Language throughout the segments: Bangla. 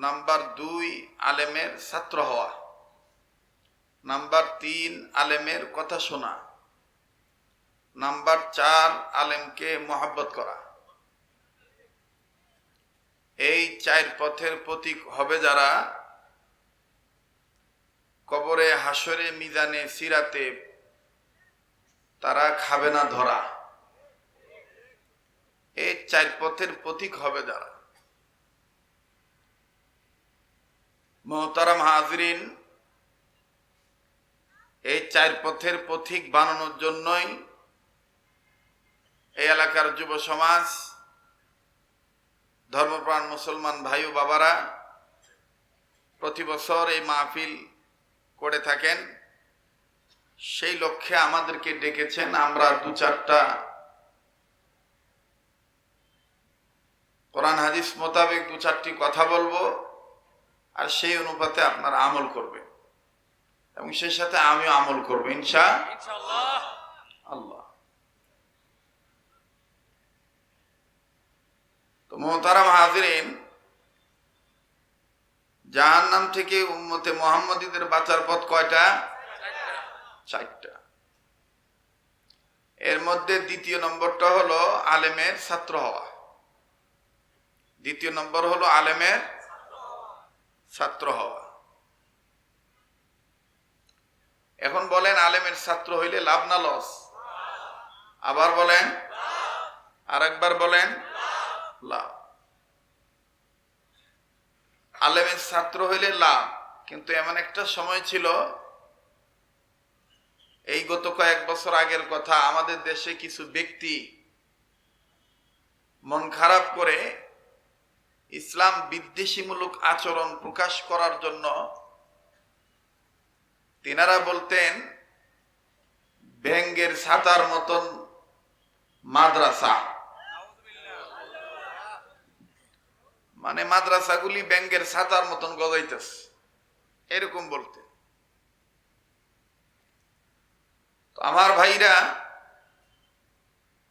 নাম্বার দুই আলেমের ছাত্র হওয়া। নাম্বার তিন আলেমের কথা শোনা। নাম্বার চার আলেমকে মোহাব্বত করা। এই চার পথের প্রতীক হবে যারা কবরে হাসরে মিজানে, সিরাতে তারা খাবে না ধরা। এই চার পথের প্রতীক হবে যারা। মোহতারাম হাজরিন, এই চার পথের পথিক বানানোর জন্যই এই এলাকার যুব সমাজ, ধর্মপ্রাণ মুসলমান ভাই ও বাবারা প্রতি বছর এই মাহফিল করে থাকেন। সেই লক্ষ্যে আমাদেরকে ডেকেছেন আমরা দু চারটা কোরআন হাদিস মোতাবেক দু চারটি কথা বলব। আর সেই অনুপাতে আপনারা আমল করবেন। এবং সেই সাথে আমিও আমল করব ইনশা আল্লাহ। তো মোহতারাম হাজিরিন জাহান নাম থেকে উম্মতে মোহাম্মদীদের বাঁচার পথ কয়টা? চারটা। এর মধ্যে দ্বিতীয় নম্বরটা হলো আলেমের ছাত্র হওয়া। দ্বিতীয় নম্বর হলো আলেমের ছাত্র হওয়া। এখন বলেন আলেমের ছাত্র হইলে লাভ না লস? আবার বলেন আর একবার বলেন, লাভ। আলেমের ছাত্র হইলে লাভ, কিন্তু এমন একটা সময় ছিল, এই গত কয়েক বছর আগের কথা, আমাদের দেশে কিছু ব্যক্তি মন খারাপ করে ইসলাম বিদ্বেষীমূলক আচরণ প্রকাশ করার জন্য তিনারা বলতেন ব্যাঙ্গের ছাতার মতন মাদ্রাসা। মানে মাদ্রাসাগুলি ব্যাঙ্গের ছাতার মতন গজাইতেছে। এরকম বলতে আমার ভাইরা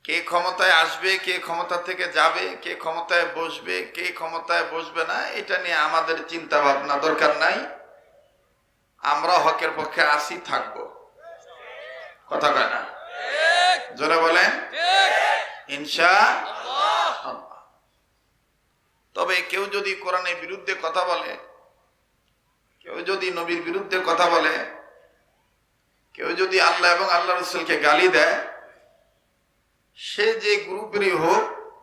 কে ক্ষমতায় আসবে, কে ক্ষমতা থেকে যাবে, কে ক্ষমতায় বসবে, কে ক্ষমতায় বসবে না, এটা নিয়ে আমাদের চিন্তা ভাবনা দরকার নাই। আমরা হকের পক্ষে আসি থাকব। কথা কয় না? জোরে বলেন। ইনশা তবে কেউ যদি কোরআনের বিরুদ্ধে কথা বলে, কেউ যদি নবীর বিরুদ্ধে কথা বলে, কেউ যদি আল্লাহ এবং আল্লাহ রসুলকে গালি দেয় সে যে গ্রুপেরই হোক,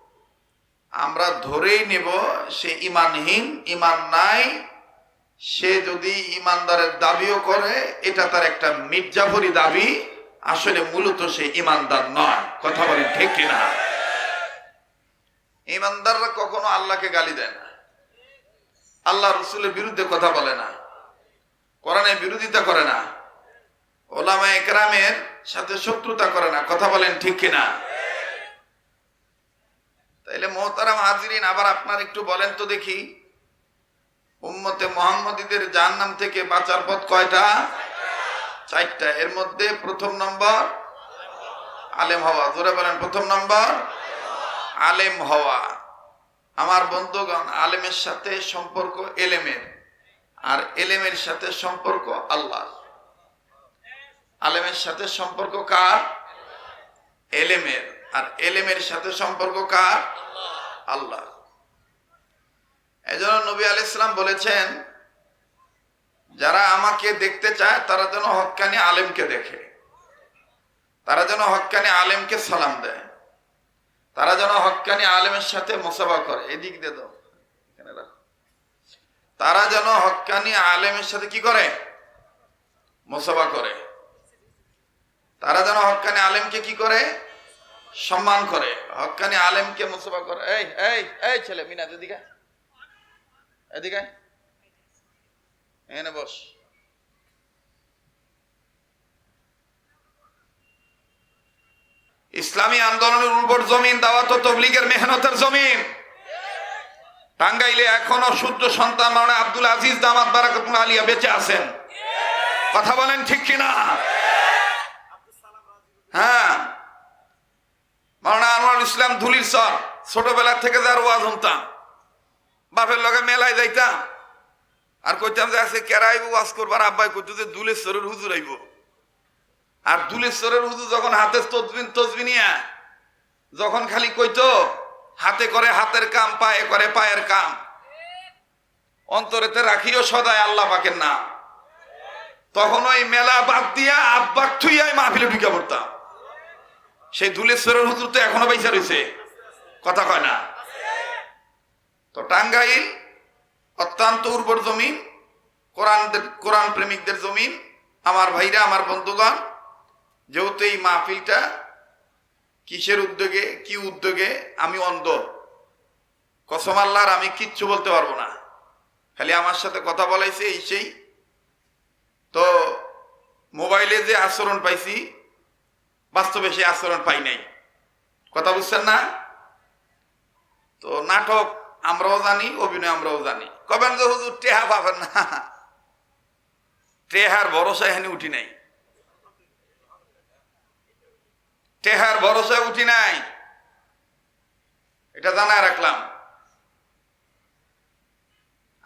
আমরা ধরেই নেব সে ইমানহীন, ইমান নাই। সে যদি ইমানদারের দাবিও করে, এটা তার একটা মির্জাফরি দাবি। আসলে মূলত সে ইমানদার নয়। কথা বলেন ঠিক কিনা? ইমানদাররা কখনো আল্লাহকে গালি দেয় না। আল্লাহ রসুলের বিরুদ্ধে কথা বলে না। কোরআনের বিরোধিতা করে না। ওলামা একরামের সাথে শত্রুতা করে না। কথা বলেন ঠিক কিনা? তাইলে মোহতারাম হাজিরিন, আবার আপনার একটু বলেন তো দেখি। উম্মতে মোহাম্মদীদের জাহান্নাম থেকে বাঁচার পথ কয়টা? চারটা। এর মধ্যে প্রথম নম্বর আলেম হওয়া। জোরে বলেন, প্রথম নম্বর আলেম হওয়া। আমার বন্ধুগণ, আলেমের সাথে সম্পর্ক এলেমের, আর এলেমের সাথে সম্পর্ক আল্লাহ আলেমের সাথে সম্পর্ক কার? এলেমের। আর এলেমের সাথে সম্পর্ক কার? আল্লাহ। এজন্য নবী আল ইসলাম বলেছেন, যারা আমাকে দেখতে চায়, তারা যেন হক্কানি আলেমকে দেখে। তারা যেন হক্কানি আলেমকে সালাম দেয়। তারা যেন হক্কানি আলেমের সাথে মোসাফা করে। এদিক রাখো। তারা যেন হক্কানি আলেমের সাথে কি করে? মোসাফা করে। তারা যেন হক্কানি আলেমকে কি করে? সম্মান করে হক্কানি আলেমকে মোসাফা করে। এই এই এই ছেলে মিনাজ এদিকে এদিকে। এখানে বস। ইসলামী আন্দোলনের উর্বর জমিন, দাওয়াত তবলিগের মেহনতের জমিন। টাঙ্গাইলে এখনও সূর্য সন্তান মানে আব্দুল আজিজ দামাত বারাকাতুল আলিয়া বেঁচে আছেন। কথা বলেন ঠিক কিনা? হ্যাঁ। মাওলানা আনোয়ার ইসলাম ধুলির সর ছোটবেলা থেকে যার ওয়াজ শুনতাম। বাপের লগে মেলায় যাইতাম। আর কইতাম যে আজকে কেরা আইব, ওয়াজ করবার আব্বাই কইতো যে দুলেশ্বরের হুজুর আইব। আর দুলেশ্বরের হুজুর যখন হাতে তসবিন তসবিনিয়া যখন খালি কইতো, হাতে করে হাতের কাম, পায়ে করে পায়ের কাম। অন্তরেতে রাখিও সদায় আল্লাহ পাকের নাম। তখন ওই মেলা বাদ দিয়া আব্বাক থুইয়াই মাহফিলে ঢুকে পড়তাম। সেই ধুলেশ্বরের হুজুর তো এখনও পয়সা রয়েছে কথা কয় না? তো টাঙ্গাইল, অত্যন্ত উর্বর জমিন কোরআন কোরআন প্রেমিকদের জমিন আমার ভাইরা, আমার বন্ধুগণ, যেহেতু এই মাহফিলটা কিসের উদ্যোগে, কি উদ্যোগে আমি অন্ধ? কসম আল্লাহর, আমি কিচ্ছু বলতে পারব না। খালি আমার সাথে কথা বলাইছে, এই সেই। তো মোবাইলে যে আচরণ পাইছি বাস্তবে সেই আচরণ পাই নাই। কথা বুঝছেন না? তো নাটক আমরাও জানি, অভিনয় আমরাও জানি। কবেন যে হুজুর টেহা পাবেন না? টেহার ভরসা এখানে উঠি নাই। টেহার ভরসায় উঠি নাই। এটা জানায় রাখলাম।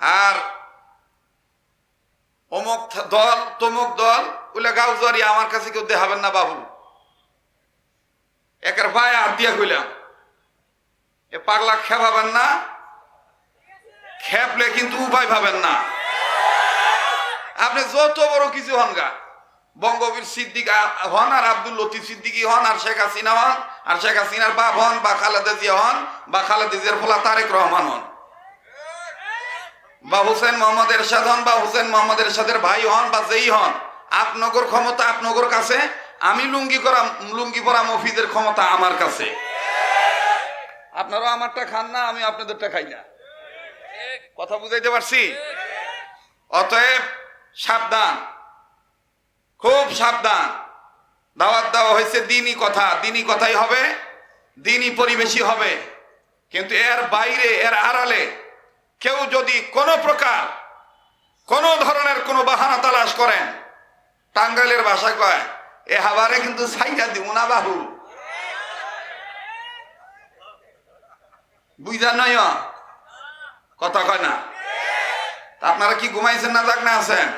আর অমুক দল, তমুক দল ওইলা গাও জরি আমার কাছে কেউ দেখাবেন না বাবু। একের ভাই হাত দিয়া কইলাম। এ পাগলা খেপাবেন না, খেপলে কিন্তু উপায় পাবেন না। আপনি যত বড় কিছু হন গা, বঙ্গবীর সিদ্দিক হন আর আব্দুল লতিফ সিদ্দিকী হন আর শেখ হাসিনা হন, আর শেখ হাসিনার বাপ হন বা খালেদা জিয়া হন বা খালেদা জিয়ার ফলা তারেক রহমান হন। বা হুসেন মোহাম্মদ এরশাদ হন বা হুসেন মোহাম্মদ এরশাদের ভাই হন বা যেই হন আপনাগর ক্ষমতা আপনগর কাছে আমি লুঙ্গি করা লুঙ্গি পরা মফিদের ক্ষমতা আমার কাছে। আপনারাও আমারটা খান না আমি আপনাদেরটা খাই না। কথা বুঝাইতে পারছি? অতএব সাবধান। খুব সাবধান। দাওয়াত দেওয়া হয়েছে, দিনই কথা। দিনই কথাই হবে, দিনই পরিবেশই হবে। কিন্তু এর বাইরে, এর আড়ালে কেউ যদি কোনো প্রকার, কোন ধরনের কোনো বাহানা তালাশ করেন, টাঙ্গাইলের ভাষা কয় এ হাবারে কিন্তু সাইয়া দিব না বাহু। বুঝা নয় কথা কয় না? আপনারা কি ঘুমাইছেন না যাক না আছেন?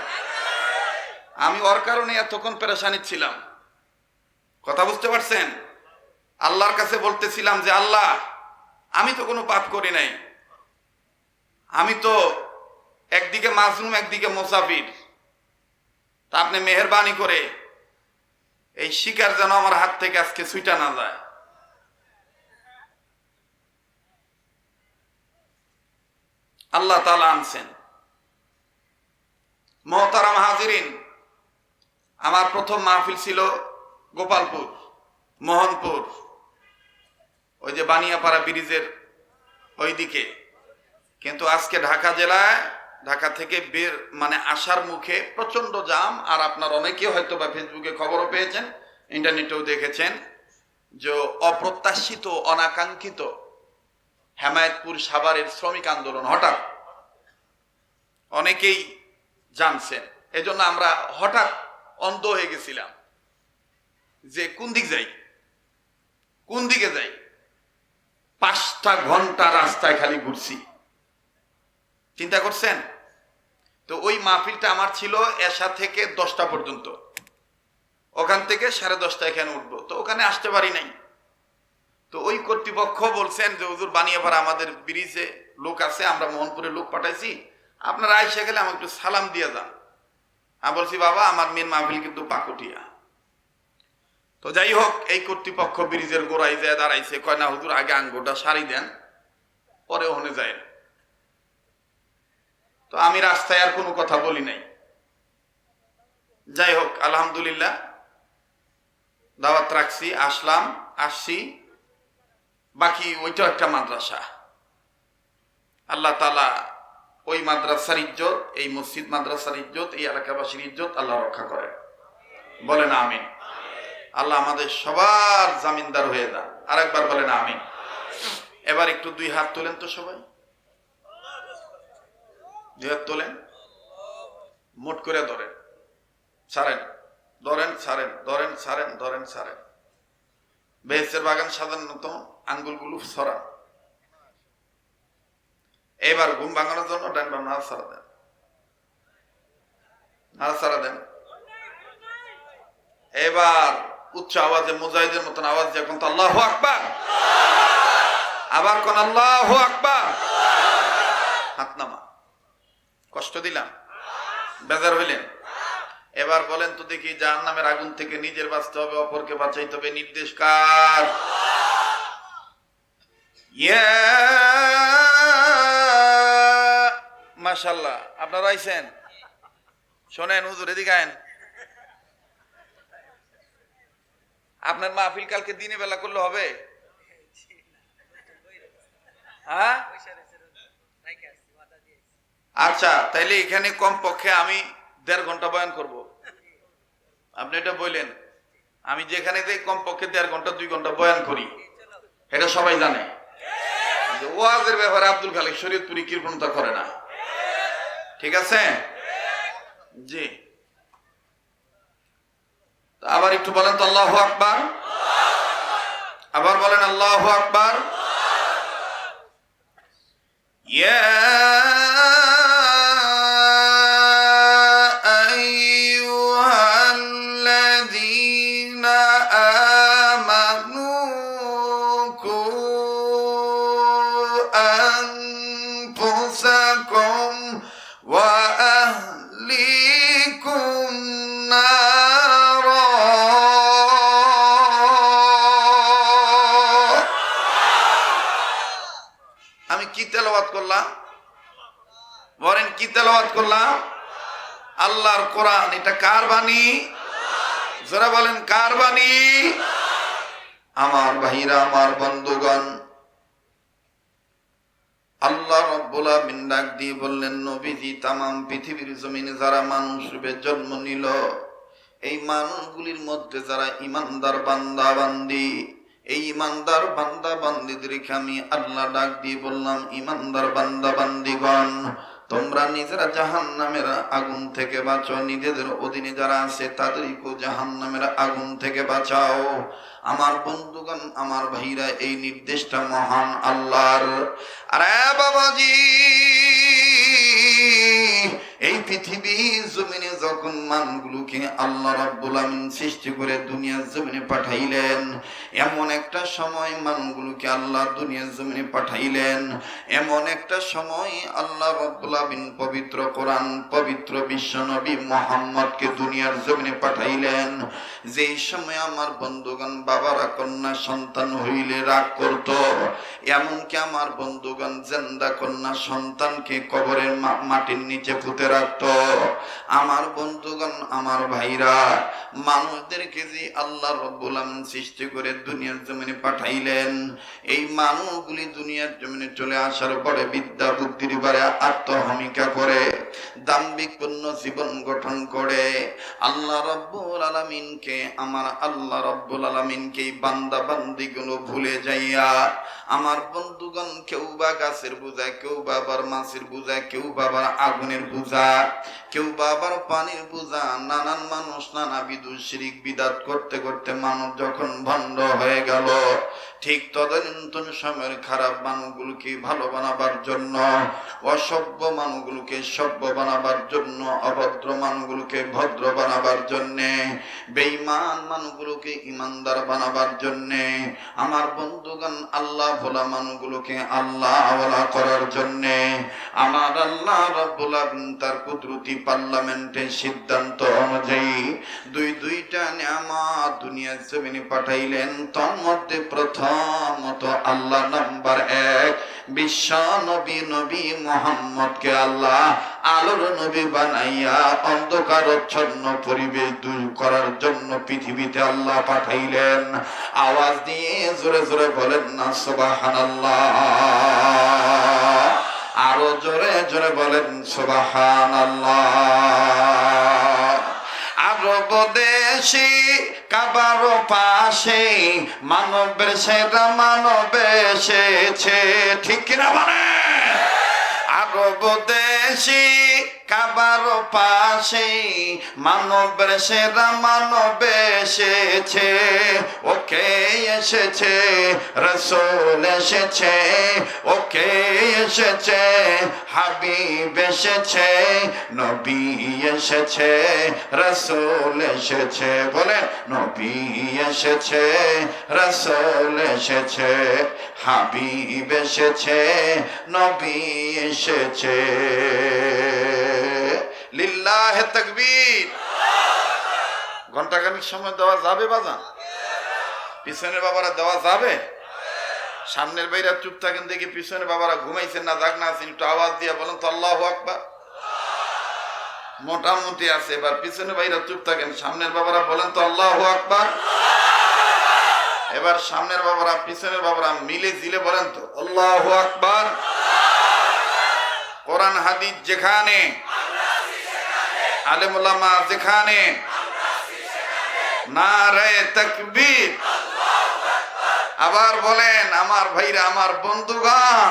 আমি ওর কারণে এতক্ষণ পেরেশানি ছিলাম। কথা বুঝতে পারছেন? আল্লাহর কাছে বলতেছিলাম যে, আল্লাহ, আমি তো কোনো পাপ করি নাই। আমি তো একদিকে মাসরুম একদিকে মোসাফির। তা আপনি মেহরবানি করে এই শিকার যেন আমার হাত থেকে আজকে ছুইটা না যায়। আল্লাহ তালা আনছেন। মহতারাম হাজিরিন, আমার প্রথম মাহফিল ছিল গোপালপুর, মোহনপুর, ওই যে বানিয়াপাড়া ব্রিজের ওইদিকে। কিন্তু আজকে ঢাকা জেলায় ঢাকা থেকে বের মানে আসার মুখে প্রচণ্ড জাম, আর আপনার অনেকে হয়তো বা ফেসবুকে খবরও পেয়েছেন, ইন্টারনেটেও দেখেছেন যে অপ্রত্যাশিত, অনাকাঙ্ক্ষিত হেমায়তপুর সাভারের শ্রমিক আন্দোলন হঠাৎ অনেকেই জানছেন। এজন্য আমরা হঠাৎ অন্ধ হয়ে গেছিলাম যে কোন দিক যাই? কোন দিকে যাই? পাঁচটা ঘণ্টা রাস্তায় খালি ঘুরছি। চিন্তা করছেন? তো ওই মাহফিলটা আমার ছিল এসা থেকে দশটা পর্যন্ত। ওখান থেকে সাড়ে দশটা এখানে উঠবো। তো ওখানে আসতে পারি নাই। তো ওই কর্তৃপক্ষ বলছেন যে, হুজুর, বানিয়াপাড়া আমাদের ব্রিজে লোক আছে, আমরা মোহনপুরে লোক পাঠাইছি। আপনারা আইসা গেলে আমাকে একটু সালাম দিয়ে যান। আমি বলছি, বাবা, আমার মেন মাহফিল কিন্তু পাকুটিয়া তো যাই হোক, এই কর্তৃপক্ষ ব্রিজের গোড়ায় যায়, দাঁড়াইছে। কয়, না, হুজুর, আগে আঙ্গুটা সারি দেন, পরে ওখানে যায় তো আমি রাস্তায় আর কোনো কথা বলি নাই। যাই হোক, আলহামদুলিল্লাহ। দাওয়াত রাখছি, আসলাম, আসছি। বাকি ওইটাও একটা মাদ্রাসা। আল্লাহ তালা ওই মাদ্রাসার ইজ্জত, এই মসজিদ মাদ্রাসার ইজ্জত, এই এলাকাবাসীর ইজ্জত আল্লাহ রক্ষা করেন বলেন আমিন। আল্লাহ আমাদের সবার জামিনদার হয়ে যান। আরেকবার বলেন আমিন। এবার একটু দুই হাত তোলেন তো সবাই। দুই তোলেন, মোট করে ধরেন, ছাড়েন ধরেন ছাড়েন ধরেন ছাড়েন ধরেন, ছাড়েন। বেহেস্তের বাগান সাধারণত আঙ্গুলগুলো সরান এবার ঘুম ভাঙানোর জন্য ডান বাম ছাড়া দেন। নাড়াচাড়া দেন। এবার উচ্চ আওয়াজে মুজাহিদের মতন আওয়াজ দিয়ে তো আল্লাহ আকবার? আবার কোন আল্লাহ আকবার? হাত নামা। কষ্ট দিলাম, বেজার হইলেন। এবার বলেন তো দেখি জাহান নামের আগুন থেকে নিজের বাঁচতে হবে, অপরকে বাঁচাইতে হবে, নির্দেশ কার? মাশাল্লাহ আপনারা আইছেন? শোনেন, হুজুর, এদিকে আয়েন। আপনার মাহফিল কালকে দিনে বেলা করলে হবে? হ্যাঁ? আচ্ছা তাইলে এখানে কম পক্ষে আমি দেড় ঘণ্টা বয়ান করব। আপনি এটা বললেন। আমি যেখানে কম পক্ষে দেড় ঘণ্টা, দুই ঘণ্টা বয়ান করি। এটা সবাই জানে। ওয়াজের ব্যাপারে আব্দুল খালিক শরীয়তপুরি কৃপণতা করে না। ঠিক আছে? জি। আবার একটু বলেন তো, আল্লাহ আকবার। আবার বলেন, আল্লাহ আকবার। يا তেলাওয়াত করলাম? বলেন, কি তেলাওয়াত করলাম? আল্লাহর কোরআন। এটা কার বাণী? যারা বলেন, কার বাণী? আমার ভাইরা, আমার বন্ধুগণ, আল্লাহ রব্বুল আমিন দিয়ে বললেন, নবীজি, তামাম পৃথিবীর জমিনে যারা মানুষ রূপে জন্ম নিল, এই মানুষগুলির মধ্যে যারা ইমানদার বান্দা বান্দি এই ইমানদার বান্দা বান্দিদেরকে আমি আল্লাহ ডাক দিয়ে বললাম, ইমানদার বান্দা বান্দিগণ, তোমরা নিজেরা জাহান নামের আগুন থেকে বাঁচো নিজেদের অধীনে যারা আছে তাদেরকেও জাহান নামের আগুন থেকে বাঁচাও। আমার বন্ধুগণ, আমার ভাইরা, এই নির্দেশটা মহান আল্লাহর। আরে বাবাজি, এই পৃথিবী জমিনে যখন মানগুলোকে আল্লাহ রাব্বুল আমিন সৃষ্টি করে দুনিয়ার জমিনে পাঠাইলেন এমন একটা সময় মানগুলোকে আল্লাহ দুনিয়ার জমিনে পাঠাইলেন। এমন একটা সময় আল্লাহ রাব্বুল পবিত্র কোরআন, পবিত্র বিশ্ব নবী মোহাম্মদকে দুনিয়ার জমিনে পাঠাইলেন। যেই সময় আমার বন্ধুগণ বাবারা, কন্যা, সন্তান হইলে রাগ করত, এমনকি আমার বন্ধুগণ জেন্দা, কন্যা, সন্তানকে কবরের মাটির নিচে পুঁতে রাখত। আমার বন্ধুগণ, আমার ভাইরা, মানুষদেরকে যে আল্লাহ রব্বুল সৃষ্টি করে দুনিয়ার জমিনে পাঠাইলেন। এই মানুষগুলি দুনিয়ার জমিনে চলে আসার পরে বিদ্যা, বুদ্ধির বারে আত্মহমিকা করে দাম্ভিকপূর্ণ জীবন গঠন করে। আল্লাহ রব্বুল আলমিনকে, আমার আল্লাহ রব্বুল আলমিনকে এই বান্দা বান্দিগুলো ভুলে যাইয়া, আমার বন্ধুগণ কেউ বা গাছের বোঝা কেউ বাবার মাছের বোঝা কেউ বাবার আগুনের বোঝা কেউ বা আবার পানির বোঝা নানান মানুষ, নানা বিদু শিরিক বিদাত করতে করতে মানুষ যখন ভণ্ড হয়ে গেল। ঠিক তদানীন্তন সময়ের খারাপ মানুষগুলোকে ভালো বানাবার জন্য, অসভ্য মানুষগুলোকে সভ্য বানাবার জন্য, অভদ্র মানুষগুলোকে ভদ্র বানাবার জন্যে, বেঈমান মানুষগুলোকে ইমানদার বানাবার জন্যে, আমার বন্ধুগণ আল্লাহ ভোলা মানুষগুলোকে আল্লাহ ওয়ালা করার জন্যে, আমার আল্লাহ রাব্বুল আলামিন তার কুদরতি পার্লামেন্টের সিদ্ধান্ত অনুযায়ী দুই দুইটা নিয়ামত দুনিয়ার জমিনে পাঠাইলেন। তার মধ্যে প্রথমত আল্লাহ নাম্বার এক। বিশ্ব নবী নবী আল্লাহ আলোর নবী বানাইয়া পরিবেশ দূর করার জন্য পৃথিবীতে আল্লাহ পাঠাইলেন। আওয়াজ দিয়ে জোরে জোরে বলেন না, সুবহানাল্লাহ। আরও জোরে জোরে বলেন, সুবহানাল্লাহ। আরব দেশে কাবার পাশে মানবের সেরা মানব এসেছে। ঠিক কিনা মানে আরব দেশি কাবার পাশে মানবের সেরা মানব এসেছে, ওকে এসেছে, রসুল এসেছে, ওকে এসেছে, হাবিব এসেছে, নবী এসেছে, রসুল এসেছে, বলেন, নবী এসেছে, রসুল এসেছে, হাবিব এসেছে, নবী এসেছে। লিল্লাহ তকবীর। ঘন্টাখানিক সময় দেওয়া যাবে বাজান? পিছনের বাবারা দেওয়া যাবে? সামনের বাইরা চুপ থাকেন, দেখি পিছনে বাবারা ঘুমাইছেন না না আছেন, একটু আওয়াজ দিয়ে বলেন তো আল্লাহ আকবার। মোটামুটি আছে, এবার পিছনে বাইরা চুপ থাকেন, সামনের বাবারা বলেন তো আল্লাহ আকবার। এবার সামনের বাবারা, পিছনের বাবারা মিলে জিলে বলেন তো আল্লাহ আকবার। কোরআন, হাদিস যেখানে আলেমুল্লামা যেখানে না রে তকবীর। আবার বলেন আমার ভাইরা আমার বন্ধুগণ।